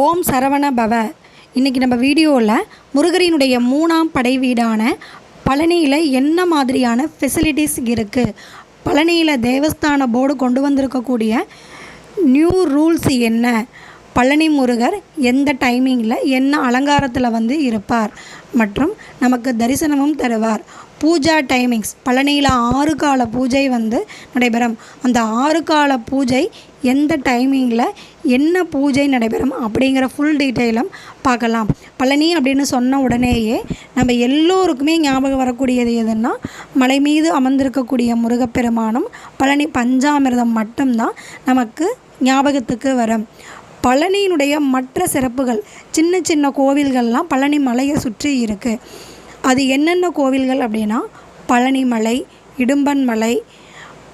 ஓம் சரவண பவ. இன்றைக்கி நம்ம வீடியோவில் முருகரினுடைய மூணாம் படை வீடான பழனியில் என்ன மாதிரியான ஃபெசிலிட்டிஸ் இருக்குது பழனியில் தேவஸ்தான போர்டு கொண்டு வந்திருக்கக்கூடிய நியூ ரூல்ஸ் என்ன? பழனி முருகர் எந்த டைமிங்கில் என்ன அலங்காரத்தில் வந்து இருப்பார்? மற்றும் நமக்கு தரிசனமும் தருவார். பூஜா டைமிங்ஸ் பழனியில் ஆறு கால பூஜை வந்து நடைபெறும். அந்த ஆறு கால பூஜை எந்த டைமிங்கில் என்ன பூஜை நடைபெறும் அப்படிங்கிற ஃபுல் டீட்டெயிலும் பார்க்கலாம். பழனி அப்படின்னு சொன்ன உடனேயே நம்ம எல்லோருக்குமே ஞாபகம் வரக்கூடியது எதுன்னா மலை மீது அமர்ந்திருக்கக்கூடிய முருகப்பெருமானும் பழனி பஞ்சாமிர்தம் மட்டும்தான் நமக்கு ஞாபகத்துக்கு வரும். பழனியினுடைய மற்ற சிறப்புகள் சின்ன சின்ன கோவில்கள்லாம் பழனி மலையை சுற்றி இருக்குது அது என்னென்ன கோவில்கள் அப்படின்னா பழனிமலை இடும்பன் மலை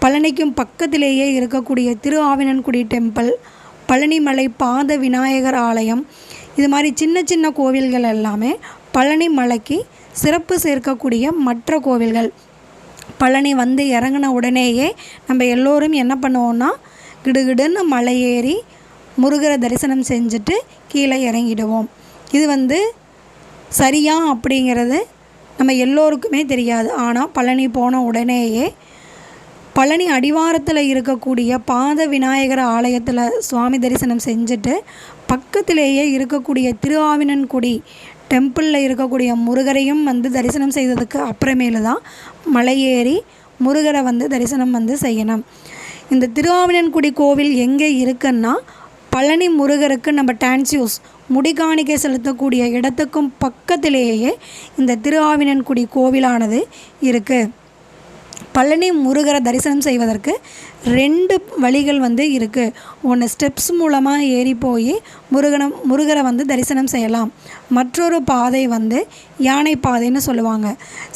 பழனிக்கும் பக்கத்திலேயே இருக்கக்கூடிய திரு ஆவினன்குடி டெம்பிள் பழனிமலை பாத விநாயகர் ஆலயம் இது மாதிரி சின்ன சின்ன கோவில்கள் எல்லாமே பழனி மலைக்கு சிறப்பு சேர்க்கக்கூடிய மற்ற கோவில்கள். பழனி வந்து இறங்கின உடனேயே நம்ம எல்லோரும் என்ன பண்ணுவோம்னா கிடுகிடுன்னு மலை ஏறி முருகரை தரிசனம் செஞ்சுட்டு கீழே இறங்கிடுவோம். இது வந்து சரியா அப்படிங்கிறது நம்ம எல்லோருக்குமே தெரியாது. ஆனால் பழனி போன உடனேயே பழனி அடிவாரத்தில் இருக்கக்கூடிய பாத விநாயகர் ஆலயத்தில் சுவாமி தரிசனம் செஞ்சுட்டு பக்கத்திலேயே இருக்கக்கூடிய திருஆவினன்குடி டெம்பிளில் இருக்கக்கூடிய முருகரையும் வந்து தரிசனம் செய்ததுக்கு அப்புறமேலு தான் மலையேறி முருகரை வந்து தரிசனம் வந்து செய்யணும். இந்த திருஆவினன்குடி கோவில் எங்கே இருக்குன்னா பழனி முருகருக்கு நம்ம டான்சியூஸ் முடிகாணிக்கை செலுத்தக்கூடிய இடத்துக்கும் பக்கத்திலேயே இந்த திருஆவினன்குடி கோவிலானது இருக்குது பழனி முருகரை தரிசனம் செய்வதற்கு ரெண்டு வழிகள் வந்து இருக்குது ஒன்று ஸ்டெப்ஸ் மூலமாக ஏறி போய் முருகனை முருகரை வந்து தரிசனம் செய்யலாம். மற்றொரு பாதை வந்து யானை பாதைன்னு சொல்லுவாங்க.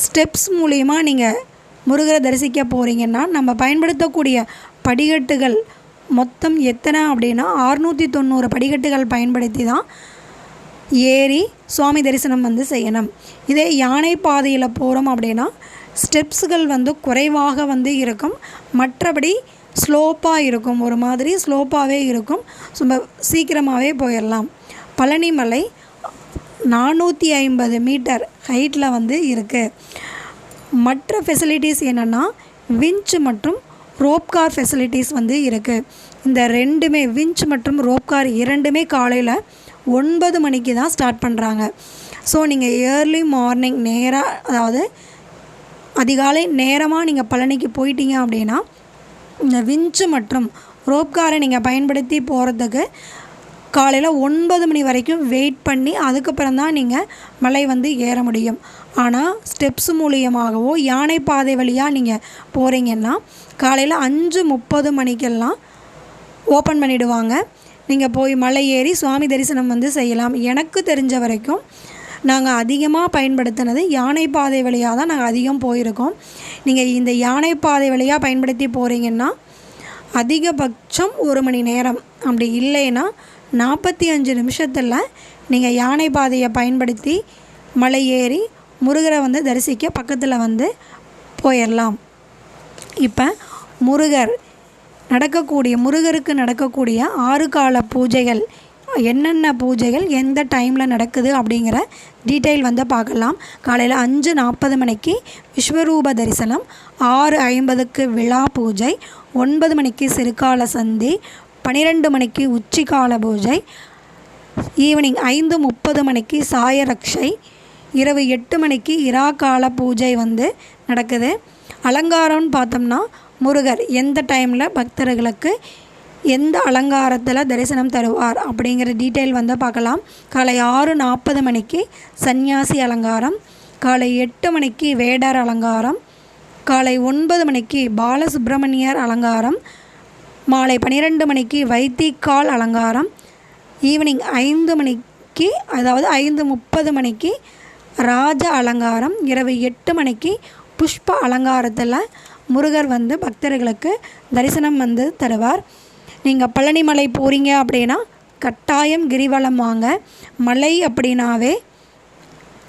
ஸ்டெப்ஸ் மூலிமா நீங்கள் முருகரை தரிசிக்க போகிறீங்கன்னா நம்ம பயன்படுத்தக்கூடிய படிக்கட்டுகள் மொத்தம் எத்தனை அப்படின்னா அறுநூற்றி தொண்ணூறு படிக்கட்டுகள் பயன்படுத்தி தான் ஏறி சுவாமி தரிசனம் வந்து செய்யணும். இதே யானை பாதையில் போகிறோம் அப்படின்னா ஸ்டெப்ஸுகள் வந்து குறைவாக வந்து இருக்கும். மற்றபடி ஸ்லோப்பாக இருக்கும். ஒரு மாதிரி ஸ்லோப்பாகவே இருக்கும். ரொம்ப சீக்கிரமாகவே போயிடலாம். பழனிமலை நானூற்றி ஐம்பது மீட்டர் ஹைட்டில் வந்து இருக்குது மற்ற ஃபெசிலிட்டிஸ் என்னென்னா விஞ்ச் மற்றும் ரோப்கார் ஃபெசிலிட்டிஸ் வந்து இருக்குது இந்த ரெண்டுமே விஞ்ச் மற்றும் ரோப்கார் இரண்டுமே காலையில் ஒன்பது மணிக்கு தான் ஸ்டார்ட் பண்ணுறாங்க ஸோ நீங்கள் ஏர்லி மார்னிங் நேராக அதாவது அதிகாலை நேரமாக நீங்கள் பழனிக்கு போயிட்டீங்க அப்படின்னா இந்த விஞ்சு மற்றும் ரோப்காரை நீங்கள் பயன்படுத்தி போகிறதுக்கு காலையில் ஒன்பது மணி வரைக்கும் வெயிட் பண்ணி அதுக்கப்புறம் தான் நீங்கள் மலை வந்து ஏற முடியும். ஆனால் ஸ்டெப்ஸ் மூலியமாகவோ யானை பாதை வழியாக நீங்கள் போகிறீங்கன்னா காலையில் அஞ்சு முப்பது மணிக்கெல்லாம் ஓப்பன் பண்ணிவிடுவாங்க நீங்கள் போய் மலை ஏறி சுவாமி தரிசனம் வந்து செய்யலாம். எனக்கு தெரிஞ்ச வரைக்கும் நாங்கள் அதிகமாக பயன்படுத்தினது யானை பாதை வழியாக தான் நாங்கள் அதிகம் போயிருக்கோம். நீங்கள் இந்த யானை பாதை வழியாக பயன்படுத்தி போகிறீங்கன்னா அதிகபட்சம் ஒரு மணி நேரம் அப்படி இல்லைன்னா நாற்பத்தி அஞ்சு நிமிஷத்தில் நீங்கள் யானை பாதையை பயன்படுத்தி மலை ஏறி முருகரை வந்து தரிசிக்க பக்கத்தில் வந்து போயிடலாம் இப்போ முருகர் நடக்கக்கூடிய முருகருக்கு நடக்கக்கூடிய ஆறு கால பூஜைகள் என்னென்ன பூஜைகள் எந்த டைமில் நடக்குது அப்படிங்கிற டீட்டெயில் வந்து பார்க்கலாம். காலையில் அஞ்சு நாற்பது மணிக்கு விஸ்வரூப தரிசனம் ஆறு ஐம்பதுக்கு விழா பூஜை ஒன்பது மணிக்கு சிறுகால சந்தி பன்னிரெண்டு மணிக்கு உச்சிக்கால பூஜை ஈவினிங் ஐந்து முப்பது மணிக்கு சாயரக்ஷை இரவு எட்டு மணிக்கு இராக்கால பூஜை வந்து நடக்குது. அலங்காரம்னு பார்த்தோம்னா முருகர் எந்த டைமில் பக்தர்களுக்கு எந்த அலங்காரத்தில் தரிசனம் தருவார் அப்படிங்கிற டீட்டெயில் வந்து பார்க்கலாம். காலை ஆறு நாற்பது மணிக்கு சன்னியாசி அலங்காரம் காலை எட்டு மணிக்கு வேடர் அலங்காரம் காலை ஒன்பது மணிக்கு பாலசுப்ரமணியர் அலங்காரம் மாலை பன்னிரெண்டு மணிக்கு வைத்திக்கால் அலங்காரம் ஈவினிங் ஐந்து மணிக்கு அதாவது ஐந்து முப்பது மணிக்கு ராஜ அலங்காரம் இரவு எட்டு மணிக்கு புஷ்ப அலங்காரத்தில் முருகர் வந்து பக்தர்களுக்கு தரிசனம் வந்து தருவார். நீங்கள் பழனிமலை போகிறீங்க அப்படின்னா கட்டாயம் கிரிவலம் வாங்க. மலை அப்படின்னாவே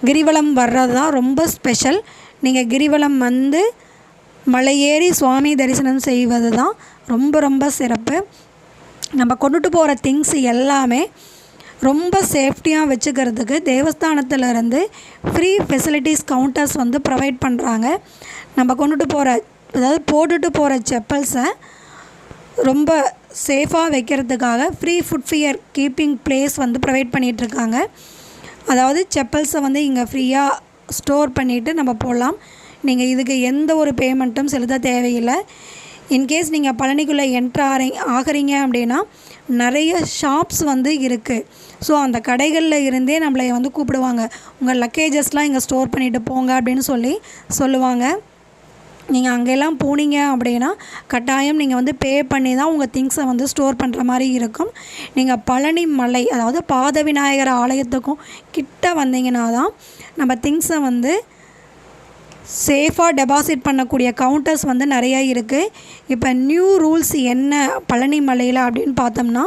கிரிவலம் வர்றது தான் ரொம்ப ஸ்பெஷல் நீங்கள் கிரிவலம் வந்து மலையேறி சுவாமி தரிசனம் செய்வது தான் ரொம்ப ரொம்ப சிறப்பு. நம்ம கொண்டுட்டு போகிற திங்ஸ் எல்லாமே ரொம்ப சேஃப்டியாக வச்சுக்கிறதுக்கு தேவஸ்தானத்திலேருந்து ஃப்ரீ ஃபெசிலிட்டிஸ் கவுண்டர்ஸ் வந்து ப்ரொவைட் பண்ணுறாங்க நம்ம கொண்டுட்டு போகிற அதாவது போட்டுட்டு போகிற செப்பல்ஸை ரொம்ப சேஃபாக வைக்கிறதுக்காக free footwear keeping place வந்து ப்ரொவைட் பண்ணிகிட்ருக்காங்க அதாவது செப்பல்ஸை வந்து இங்கே ஃப்ரீயாக ஸ்டோர் பண்ணிவிட்டு நம்ம போடலாம். நீங்கள் இதுக்கு எந்த ஒரு பேமெண்ட்டும் செலுத்த தேவையில்லை. இன்கேஸ் நீங்கள் பழனிக்குள்ளே என்ட்ரு ஆறி ஆகிறீங்க அப்படின்னா நிறைய ஷாப்ஸ் வந்து இருக்குது ஸோ அந்த கடைகளில் இருந்தே நம்மளை வந்து கூப்பிடுவாங்க. உங்கள் லக்கேஜஸ்லாம் இங்கே ஸ்டோர் பண்ணிவிட்டு போங்க அப்படின்னு சொல்லி சொல்லுவாங்க. நீங்கள் அங்கெல்லாம் போனீங்க அப்படின்னா கட்டாயம் நீங்கள் வந்து பே பண்ணி தான் உங்கள் திங்ஸை வந்து ஸ்டோர் பண்ணுற மாதிரி இருக்கும். நீங்கள் பழனி மலை அதாவது பாத விநாயகர் ஆலயத்துக்கும் கிட்ட வந்தீங்கன்னா தான் நம்ம திங்ஸை வந்து சேஃபாக டெபாசிட் பண்ணக்கூடிய கவுண்டர்ஸ் வந்து நிறையா இருக்குது இப்போ நியூ ரூல்ஸ் என்ன பழனி மலையில் அப்படின்னு பார்த்தோம்னா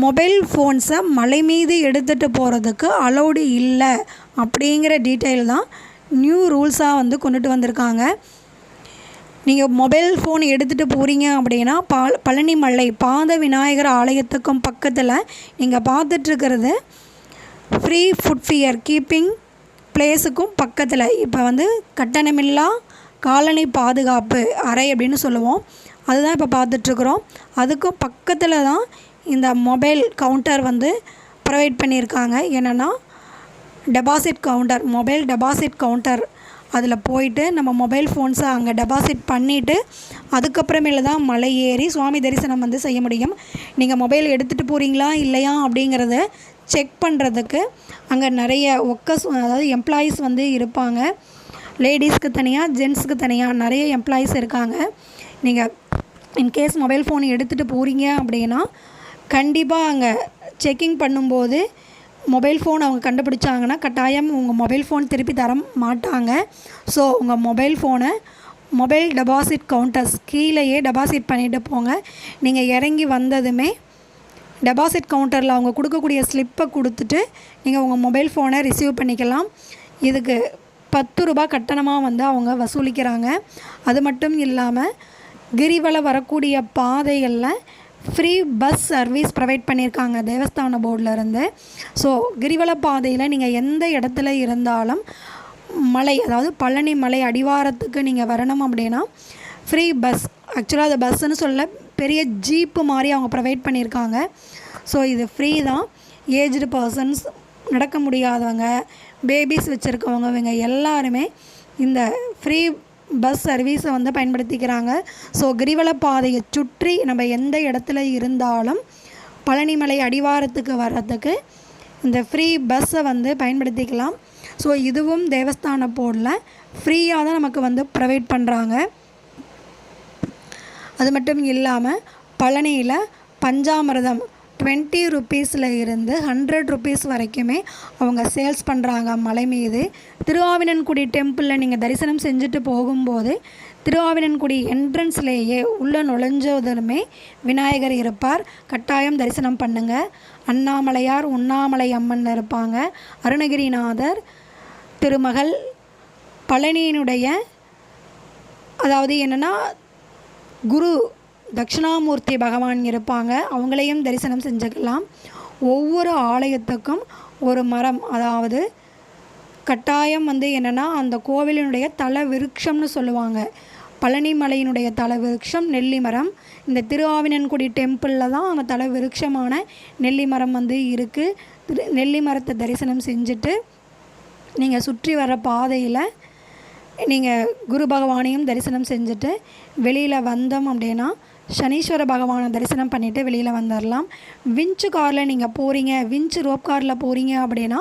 மொபைல் ஃபோன்ஸை மலை மீது எடுத்துகிட்டு போகிறதுக்கு அலௌடு இல்லை அப்படிங்கிற டீட்டெயில் தான் நியூ ரூல்ஸாக வந்து கொண்டுட்டு வந்திருக்காங்க. நீங்கள் மொபைல் ஃபோன் எடுத்துகிட்டு போகிறீங்க அப்படின்னா பால் பழனி மலை பாத விநாயகர் ஆலயத்துக்கும் பக்கத்தில் நீங்கள் பார்த்துட்ருக்கிறது ஃப்ரீ ஃபுட் ஃபியர் கீப்பிங் பிளேஸுக்கும் பக்கத்தில். இப்போ வந்து கட்டணமில்லா காலனி பாதுகாப்பு அறை அப்படின்னு சொல்லுவோம். அதுதான் இப்போ பார்த்துட்ருக்குறோம். அதுக்கும் பக்கத்தில் தான் இந்த மொபைல் கவுண்டர் வந்து ப்ரொவைட் பண்ணியிருக்காங்க. என்னென்னா deposit counter mobile deposit counter அதில் போயிட்டு நம்ம மொபைல் ஃபோன்ஸை அங்கே டெபாசிட் பண்ணிவிட்டு அதுக்கப்புறமேல தான் மலை ஏறி சுவாமி தரிசனம் வந்து செய்ய முடியும். நீங்கள் மொபைல் எடுத்துகிட்டு போகிறீங்களா இல்லையா அப்படிங்கிறத செக் பண்ணுறதுக்கு அங்கே நிறைய ஒர்க்கர்ஸ் அதாவது எம்ப்ளாயீஸ் வந்து இருப்பாங்க. லேடிஸ்க்கு தனியாக ஜென்ஸுக்கு தனியாக நிறைய எம்ப்ளாயீஸ் இருக்காங்க. நீங்கள் இன்கேஸ் மொபைல் ஃபோன் எடுத்துகிட்டு போகிறீங்க அப்படின்னா கண்டிப்பாக அங்கே செக்கிங் பண்ணும்போது மொபைல் ஃபோன் அவங்க கண்டுபிடிச்சாங்கன்னா கட்டாயம் உங்கள் மொபைல் ஃபோன் திருப்பி தர மாட்டாங்க. ஸோ உங்கள் மொபைல் ஃபோனை மொபைல் டெபாசிட் கவுண்டர்ஸ் கீழேயே டெபாசிட் பண்ணிவிட்டு போங்க. நீங்கள் இறங்கி வந்ததுமே டெபாசிட் கவுண்டரில் அவங்க கொடுக்கக்கூடிய ஸ்லிப்பை கொடுத்துட்டு நீங்கள் உங்கள் மொபைல் ஃபோனை ரிசீவ் பண்ணிக்கலாம். இதுக்கு பத்து ரூபா கட்டணமாக வந்து அவங்க வசூலிக்கிறாங்க. அது மட்டும் இல்லாமல் கிரிவலம் வரக்கூடிய பாதைகளில் ஃப்ரீ பஸ் சர்வீஸ் ப்ரொவைட் பண்ணியிருக்காங்க தேவஸ்தான போர்டிலேருந்து ஸோ கிரிவல பாதையில் நீங்கள் எந்த இடத்துல இருந்தாலும் மலை அதாவது பழனி மலை அடிவாரத்துக்கு நீங்கள் வரணும் அப்படின்னா ஃப்ரீ பஸ் ஆக்சுவலாக அது பஸ்ஸுன்னு சொல்ல பெரிய ஜீப்பு மாதிரி அவங்க ப்ரொவைட் பண்ணியிருக்காங்க. ஸோ இது ஃப்ரீ தான். ஏஜ்டு பர்சன்ஸ் நடக்க முடியாதவங்க பேபிஸ் வச்சுருக்கவங்க இவங்க எல்லாருமே இந்த ஃப்ரீ பஸ் சர்வீஸை வந்து பயன்படுத்திக்கிறாங்க. ஸோ கிரிவல பாதையை சுற்றி நம்ம எந்த இடத்துல இருந்தாலும் பழனிமலை அடிவாரத்துக்கு வர்றதுக்கு இந்த ஃப்ரீ பஸ்ஸை வந்து பயன்படுத்திக்கலாம். ஸோ இதுவும் தேவஸ்தான போர்டில் ஃப்ரீயாக தான் நமக்கு வந்து ப்ரொவைட் பண்ணுறாங்க அது மட்டும் இல்லாமல் பழனியில் பஞ்சாமிரதம் டுவெண்ட்டி ருப்பீஸில் இருந்து ஹண்ட்ரட் ருப்பீஸ் வரைக்குமே அவங்க சேல்ஸ் பண்ணுறாங்க மலை மீது. திருவாவினன்குடி டெம்பிளில் நீங்கள் தரிசனம் செஞ்சுட்டு போகும்போது திருவாவினன்குடி என்ட்ரன்ஸ்லேயே உள்ளே நுழைஞ்சதுமே விநாயகர் இருப்பார். கட்டாயம் தரிசனம் பண்ணுங்கள் அண்ணாமலையார் உண்ணாமலை அம்மன் இருப்பாங்க. அருணகிரிநாதர் திருமகள் பழனியினுடைய அதாவது என்னென்னா குரு தட்சிணாமூர்த்தி பகவான் இருப்பாங்க. அவங்களையும் தரிசனம் செஞ்சுக்கலாம். ஒவ்வொரு ஆலயத்துக்கும் ஒரு மரம் அதாவது கட்டாயம் வந்து என்னென்னா அந்த கோவிலினுடைய தல விருட்சம்னு சொல்லுவாங்க. பழனி மலையினுடைய தல விருட்சம் நெல்லி மரம் இந்த திருஆவினன்குடி டெம்பிளில் தான் அங்கே தல விருட்சமான நெல்லி மரம் வந்து இருக்குது நெல்லி மரத்தை தரிசனம் செஞ்சுட்டு நீங்கள் சுற்றி வர பாதையில் நீங்கள் குரு பகவானையும் தரிசனம் செஞ்சுட்டு வெளியில் வந்தோம் அப்படின்னா சனீஸ்வர பகவானை தரிசனம் பண்ணிவிட்டு வெளியில் வந்துடலாம் விஞ்சு காரில் நீங்கள் போகிறீங்க விஞ்சு ரோப் காரில் போகிறீங்க அப்படின்னா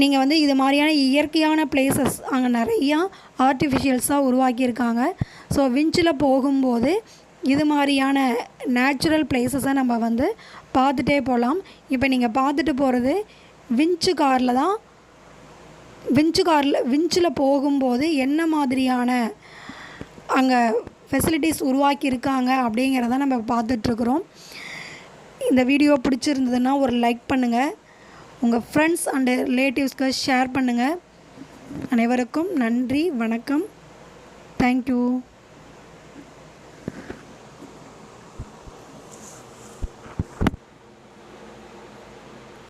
நீங்கள் வந்து இது மாதிரியான இயற்கையான பிளேசஸ் அங்கே நிறையா ஆர்டிஃபிஷியல்ஸாக உருவாக்கியிருக்காங்க. ஸோ விஞ்சில் போகும்போது இது மாதிரியான நேச்சுரல் பிளேசஸை நம்ம வந்து பார்த்துட்டே போகலாம். இப்போ நீங்கள் பார்த்துட்டு போகிறது விஞ்சு காரில் தான். விஞ்சு காரில் விஞ்சில் போகும்போது என்ன மாதிரியான அங்கே ஃபெசிலிட்டிஸ் உருவாக்கியிருக்காங்க அப்படிங்கிறத நம்ம பார்த்துட்ருக்குறோம். இந்த வீடியோ பிடிச்சிருந்ததுன்னா ஒரு லைக் பண்ணுங்கள் உங்கள் ஃப்ரெண்ட்ஸ் அண்டு ரிலேட்டிவ்ஸ்க்கு ஷேர் பண்ணுங்கள் அனைவருக்கும் நன்றி வணக்கம். தேங்க்யூ